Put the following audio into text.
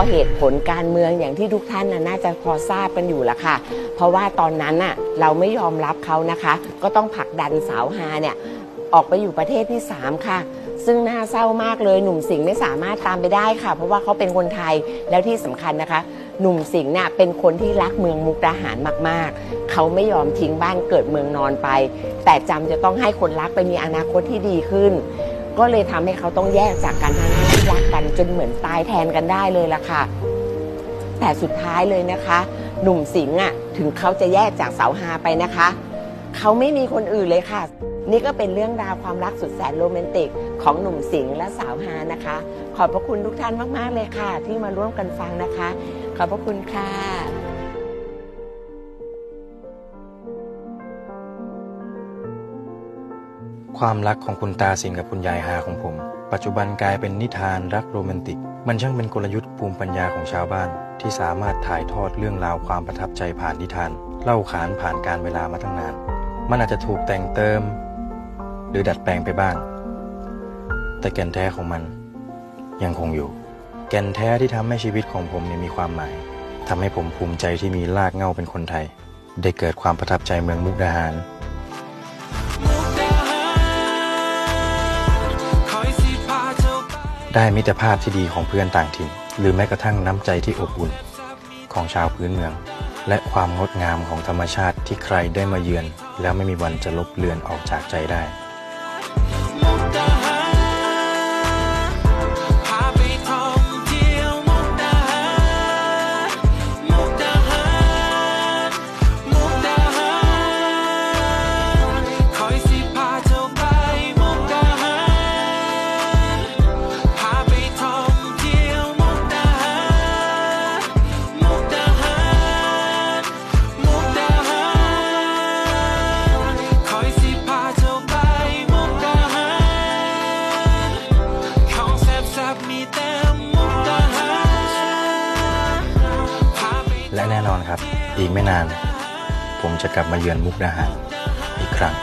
ก็เหตุผลการเมืองอย่างที่ทุกท่านน่ะน่าจะพอทราบกันอยู่ละค่ะ เพราะว่าตอนนั้นน่ะเราไม่ยอมรับเขานะคะ ก็ต้องผลักดันสาวฮาเนี่ยออกไปอยู่ประเทศที่ 3 ค่ะ ซึ่งน่าเศร้ามากเลยหนุ่มสิงห์ไม่สามารถตามไปได้ค่ะ เพราะว่าเขาเป็นคนไทยแล้วที่สำคัญนะคะ หนุ่มสิงห์เนี่ยเป็นคนที่รักเมืองมุกดาหารมากๆ เขาไม่ยอมทิ้งบ้านเกิดเมืองนอนไป แต่จำจะต้องให้คนรักไปมีอนาคตที่ดีขึ้น ก็เลยทำให้เขาต้องแยกจากกันทั้งที่รักกันจนเหมือนตายแทนกันได้เลยล่ะค่ะ แต่สุดท้ายเลยนะคะ หนุ่มสิงห์อะถึงเขาจะแยกจากสาวฮาไปนะคะ เขาไม่มีคนอื่นเลยค่ะ นี่ก็เป็นเรื่องราวความรักสุดแสนโรแมนติก ของหนุ่มสิงห์และสาวฮานะคะ ขอบพระคุณทุกท่านมาก ๆ เลยค่ะ ที่มาร่วมกันฟังนะคะ ขอบพระคุณค่ะ ความรักของคุณตาสิงกับคุณยายฮาของผม ปัจจุบันกลายเป็นนิทานรักโรแมนติก มันช่างเป็นกลยุทธ์ภูมิปัญญาของชาวบ้าน ที่สามารถถ่ายทอดเรื่องราวความประทับใจผ่านนิทาน เล่าขานผ่านการเวลามาตั้งนาน มันอาจจะถูกแต่งเติม หรือดัดแปลงไปบ้าง แต่แก่นแท้ของมัน ยังคงอยู่ แก่นแท้ที่ทำให้ชีวิตของผมเนี่ยมีความหมายทำให้ผมภูมิใจที่มีรากเหง้าเป็นคนไทย ได้เกิดความประทับใจเมืองมุกดาหาร ได้มิตรภาพที่ดีของเพื่อนต่างถิ่น หรือแม้กระทั่งน้ำใจที่อบอุ่นของชาวพื้นเมือง และความงดงามของธรรมชาติที่ใครได้มาเยือน แล้วไม่มีวันจะลบเลือนออกจากใจได้ อนครับ อีกไม่นาน ผมจะกลับมาเยือนมุกดาหารอีกครั้ง